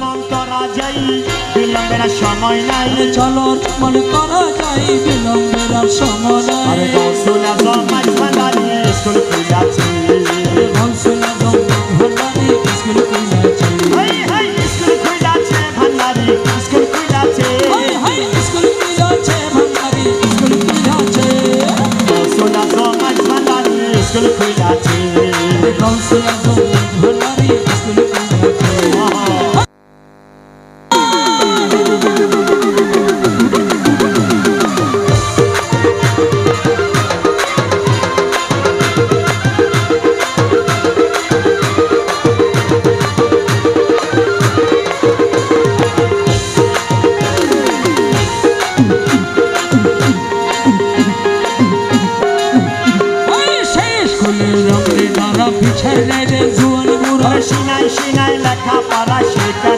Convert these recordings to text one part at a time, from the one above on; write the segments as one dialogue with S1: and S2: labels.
S1: মন তোরা যাই বিলম্বের আর সময় নাই।
S2: চলো মন করা যাই বিলম্বের আর সময়
S1: আরে
S2: নাই
S1: গৌসুল আজম ভান্ডারি স্কুল খুলেছে
S2: গৌসুল আজম ভান্ডারি স্কুল খুলেছে
S1: হাই হাই স্কুল খুলেছে ভান্ডারি স্কুল খুলেছে
S2: হাই হাই স্কুল খুলেছে ভান্ডারি স্কুল খুলেছে
S1: গৌসুল আজম ভান্ডারি স্কুল খুলেছে
S2: গৌসুল স্কুলের রঙে নারা পিছায় রে জুয়ান বুড়া।
S1: সিনাই সিনাই লেখা পারা শেখা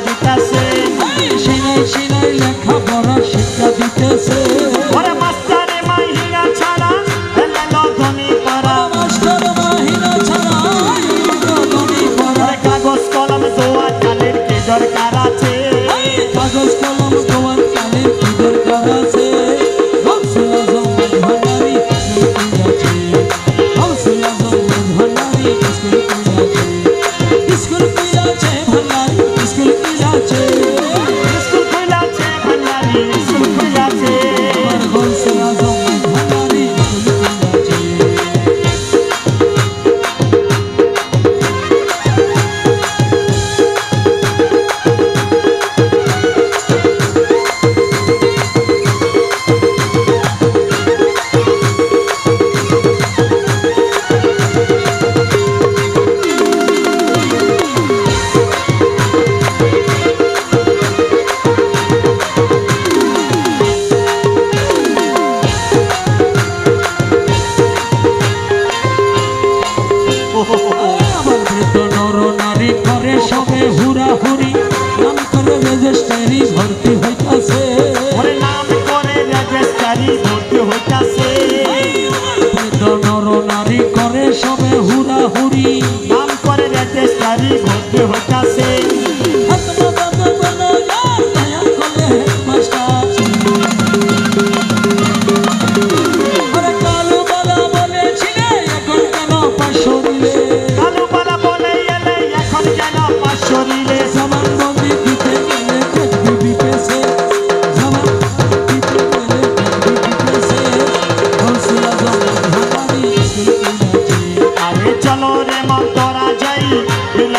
S2: রেজিস্ট্রারি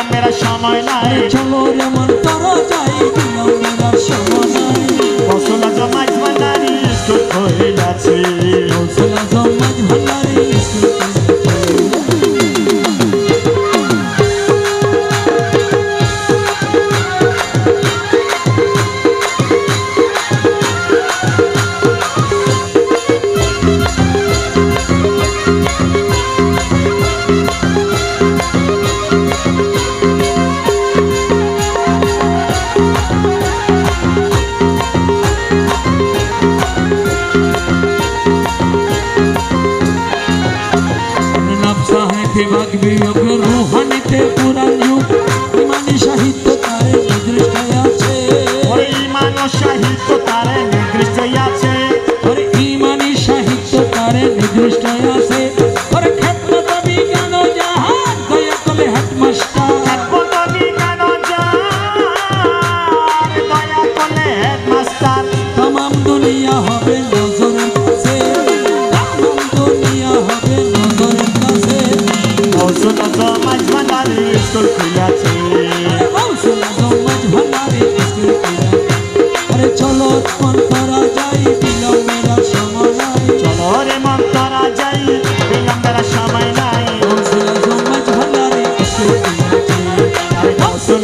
S1: বিলম্বের সময় নাই।
S2: চলো রে মন করা যাই বিলম্বের আর সময় নাই।
S1: ফসল জমাই ভান্ডারি স্কুল হইলাছে
S2: কৌশল জমাজ ভান্ডারি স্কুল খুলেছে। নকশা है ওকে রুহানিতে পুরাণ যুগ। ইমানি সাহিত্য তারে নির্দিষ্ট আছে।
S1: ওরে ইমান সাহিত্য তারে নির্দিষ্ট আছে।
S2: ওরে ইমানি সাহিত্য তারে নির্দিষ্ট আছে।
S1: স্কুল
S2: আরে কৌশল জমাজ ভান্ডারি স্কুল খুলেছে। আরে চলো মন করা যাই বিলম্বের সময় নাই
S1: চলো রে মন যাই বিলম্বের সময় নাই। আরে ফসল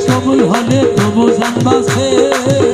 S2: কবুল হলে তবু
S3: জানবাসে